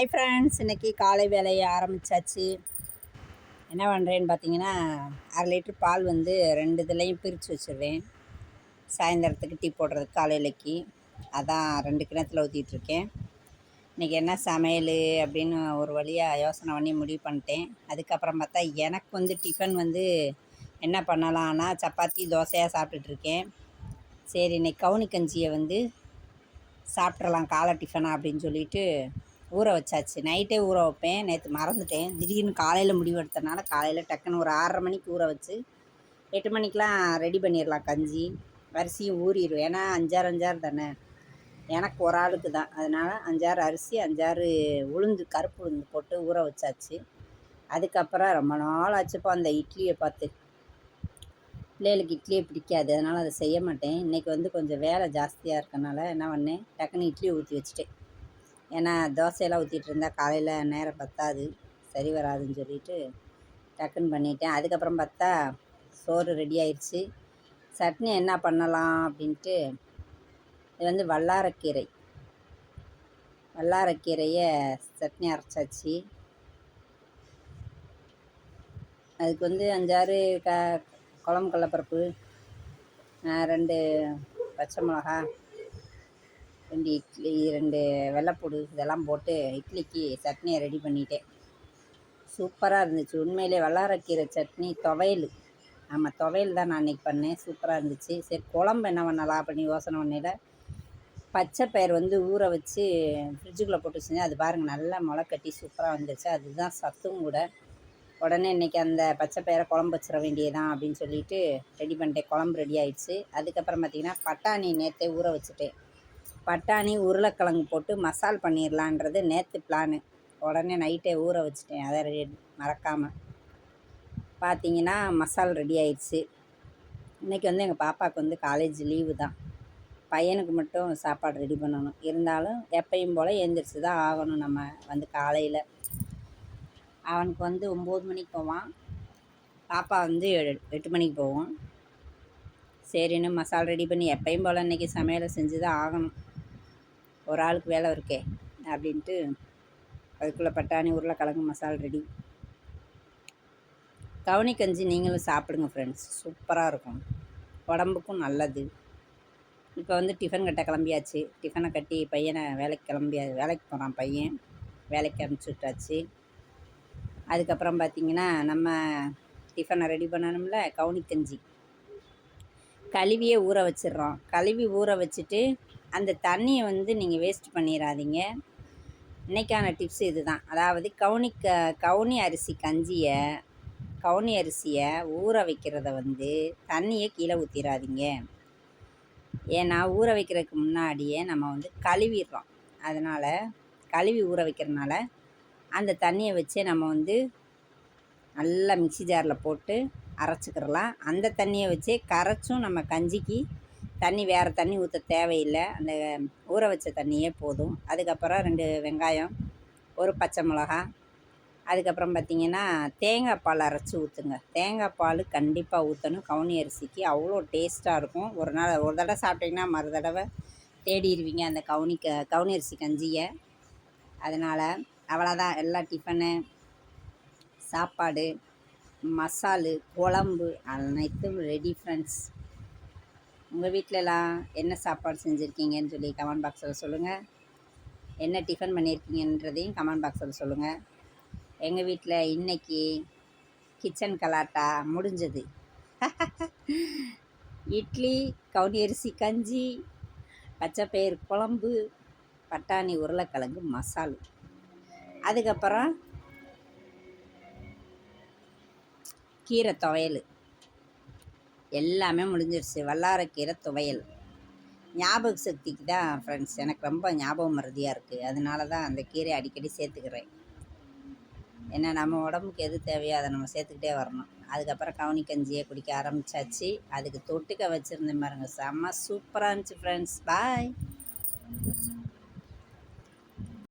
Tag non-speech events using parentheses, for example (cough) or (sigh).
Hi friends இன்றைக்கி காலை வேலையை ஆரம்பித்தாச்சு என்ன பண்ணுறேன்னு பார்த்தீங்கன்னா அரை லிட்ரு பால் வந்து ரெண்டு இதுலேயும் பிரித்து வச்சுருவேன். சாயந்தரத்துக்கு டீ போடுறதுக்கு காலையிலக்கு அதான் ரெண்டு கிணத்துல ஊற்றிட்டுருக்கேன் இன்றைக்கி என்ன சமையல் அப்படின்னு ஒரு வழியாக யோசனை பண்ணி முடிவு பண்ணிட்டேன். அதுக்கப்புறம் பார்த்தா எனக்கு வந்து டிஃபன் வந்து என்ன பண்ணலான்னா சப்பாத்தி தோசையாக சாப்பிட்டுட்ருக்கேன் சரி இன்னைக்கு கவுனி கஞ்சியை வந்து சாப்பிட்றலாம் காலை டிஃபனாக அப்படின்னு சொல்லிட்டு ஊற வச்சாச்சு. நைட்டே ஊற வைப்பேன். நேற்று மறந்துட்டேன். திடீர்னு காலையில் முடிவெடுத்தனால காலையில் டக்குன்னு ஒரு ஆறரை மணிக்கு ஊற வச்சு எட்டு மணிக்கெலாம் ரெடி பண்ணிடலாம் கஞ்சி. அரிசியும் ஊறிடும் ஏன்னா அஞ்சாறு அஞ்சாறு தானே. எனக்கு ஒரு ஆளுக்கு தான். அதனால் அஞ்சாறு அரிசி அஞ்சாறு உளுந்து கருப்பு உளுந்து போட்டு ஊற வச்சாச்சு. அதுக்கப்புறம் ரொம்ப நாள் ஆச்சுப்போ அந்த இட்லியை பார்த்து. பிள்ளைகளுக்கு இட்லியே பிடிக்காது. அதனால் அதை செய்ய மாட்டேன். இன்றைக்கி வந்து கொஞ்சம் வேலை ஜாஸ்தியாக இருக்கனால என்ன பண்ணேன்? டக்குன்னு இட்லி ஊற்றி வச்சுட்டேன். ஏன்னா தோசையெல்லாம் ஊற்றிட்டு இருந்தால் காலையில் நேரம் பத்தாது. சரி வராதுன்னு சொல்லிட்டு டக்குன்னு பண்ணிட்டேன். அதுக்கப்புறம் பார்த்தா சோறு ரெடி ஆயிடுச்சு சட்னி என்ன பண்ணலாம் அப்படின்ட்டு இது வந்து வல்லாரக்கீரை. வல்லாரக்கீரையை சட்னி அரைச்சாச்சு. அதுக்கு வந்து அஞ்சாறு க குழம்பு கடலப்பருப்பு ரெண்டு பச்சை மிளகா ரெண்டு இட்லி ரெண்டு வெள்ளைப்பூடு இதெல்லாம் போட்டு இட்லிக்கு சட்னியை ரெடி பண்ணிட்டேன். சூப்பராக இருந்துச்சு. உண்மையிலே வல்லாரக்கீரை சட்னி துவையல். ஆமாம் துவையல் தான் நான் அன்றைக்கி பண்ணேன். சூப்பராக இருந்துச்சு. சரி குழம்பு என்ன பண்ணலாம் பண்ணி யோசனை பண்ணையில் பச்சை பயிர் வந்து ஊற வச்சு ஃப்ரிட்ஜுக்குள்ளே போட்டு வச்சுருந்தேன். அது பாருங்கள் நல்லா முளை கட்டி சூப்பராக வந்துச்சு அதுதான் சத்தும் கூட. உடனே இன்றைக்கி அந்த பச்சை பயிரை குழம்பு வச்சிட வேண்டியதான் அப்படின்னு சொல்லிட்டு ரெடி பண்ணிட்டேன். குழம்பு ரெடி ஆயிடுச்சு. அதுக்கப்புறம் பார்த்திங்கன்னா பட்டாணி நேற்றே ஊற வச்சுட்டேன். பட்டாணி உருளைக்கிழங்கு போட்டு மசால் பண்ணிடலான்றது நேற்று பிளானு உடனே நைட்டே ஊற வச்சுட்டேன். அதை ரெடி மறக்காமல் பார்த்தீங்கன்னா மசால் ரெடி ஆயிடுச்சு இன்றைக்கி வந்து எங்கள் பாப்பாவுக்கு வந்து காலேஜ் லீவு தான். பையனுக்கு மட்டும் சாப்பாடு ரெடி பண்ணணும். இருந்தாலும் எப்பயும் போல் எழுந்திரிச்சு தான் ஆகணும் நம்ம வந்து காலையில். அவனுக்கு வந்து ஒம்பது மணிக்கு போவான். பாப்பா வந்து எட்டு மணிக்கு போவோம் சரின்னு மசால் ரெடி பண்ணி எப்பயும் போல் இன்றைக்கி சமையலை செஞ்சு தான் ஆகணும். ஒரு ஆளுக்கு வேலை இருக்கே அப்படின்ட்டு அதுக்குள்ளே பட்டாணி உருளைக்கிழங்கு மசால் ரெடி கவனி கஞ்சி நீங்களும் சாப்பிடுங்க ஃப்ரெண்ட்ஸ் சூப்பராக இருக்கும். உடம்புக்கும் நல்லது. இப்போ வந்து டிஃபன் கட்ட கிளம்பியாச்சு. டிஃபனை கட்டி பையனை வேலைக்கு கிளம்பியா வேலைக்கு போகிறான் பையன். வேலைக்கு அனுப்பிச்சி விட்டாச்சு. அதுக்கப்புறம் பார்த்திங்கன்னா நம்ம டிஃபனை ரெடி பண்ணணும்ல கவுனி கஞ்சி. கழுவியே ஊற வச்சிடுறோம். கழுவி ஊற வச்சுட்டு அந்த தண்ணியை வந்து நீங்கள் வேஸ்ட் பண்ணிடாதீங்க இன்றைக்கான டிப்ஸ் இது தான் அதாவது கவுனி க கவுனி அரிசி கஞ்சியை கவுனி அரிசியை ஊற வைக்கிறத வந்து தண்ணியை கீழே ஊற்றிடாதீங்க ஏன்னா ஊற வைக்கிறதுக்கு முன்னாடியே நம்ம வந்து கழுவிடுறோம். அதனால் கழுவி ஊற வைக்கிறனால அந்த தண்ணியை வச்சே நம்ம வந்து நல்லா மிக்சி ஜாரில் போட்டு அரைச்சிக்கிறலாம் அந்த தண்ணியை வச்சே கரைச்சும் நம்ம கஞ்சிக்கு தண்ணி வேறு தண்ணி ஊற்ற தேவையில்லை. அந்த ஊற வச்ச தண்ணியே போதும். அதுக்கப்புறம் ரெண்டு வெங்காயம் ஒரு பச்சை மிளகா. அதுக்கப்புறம் பார்த்திங்கன்னா தேங்காய் பால் அரைச்சி ஊற்றுங்க தேங்காய் பால் கண்டிப்பாக ஊற்றணும் கவுனி அரிசிக்கு அவ்வளோ டேஸ்ட்டாக இருக்கும். ஒரு நாள் ஒரு தடவை சாப்பிட்டிங்கன்னா மறு தடவை தேடிடுவீங்க அந்த கவுனி க கவுனி அரிசி கஞ்சியை. அதனால் அவ்வளோதான். எல்லா டிஃபனு சாப்பாடு மசாலு குழம்பு அனைத்தும் ரெடி ஃப்ரெண்ட்ஸ் உங்கள் வீட்டிலலாம் என்ன சாப்பாடு செஞ்சுருக்கீங்கன்னு சொல்லி கமெண்ட் பாக்ஸில் சொல்லுங்கள் என்ன டிஃபன் பண்ணியிருக்கீங்கன்றதையும் கமெண்ட் பாக்ஸில் சொல்லுங்கள் எங்கள் வீட்டில் இன்றைக்கி கிச்சன் கலாட்டா முடிஞ்சது. (laughs) இட்லி கவுனி அரிசி கஞ்சி பச்சைப்பயிர் குழம்பு பட்டாணி உருளைக்கிழங்கு மசாலு. அதுக்கப்புறம் கீரை துவையல். எல்லாமே முடிஞ்சிருச்சு. வல்லாரக்கீரை துவையல். ஞாபக சக்திக்கு தான் ஃப்ரெண்ட்ஸ் எனக்கு ரொம்ப ஞாபகம் மறதியாக இருக்குது அதனால தான் அந்த கீரை அடிக்கடி சேர்த்துக்கிறேன். ஏன்னா நம்ம உடம்புக்கு எது தேவையோ அதை நம்ம சேர்த்துக்கிட்டே வரணும். அதுக்கப்புறம் கவுனி கஞ்சியை குடிக்க ஆரம்பித்தாச்சு அதுக்கு தொட்டுக்க வச்சுருந்தேன் பாருங்கள் செம்ம சூப்பராக இருந்துச்சு ஃப்ரெண்ட்ஸ் பாய்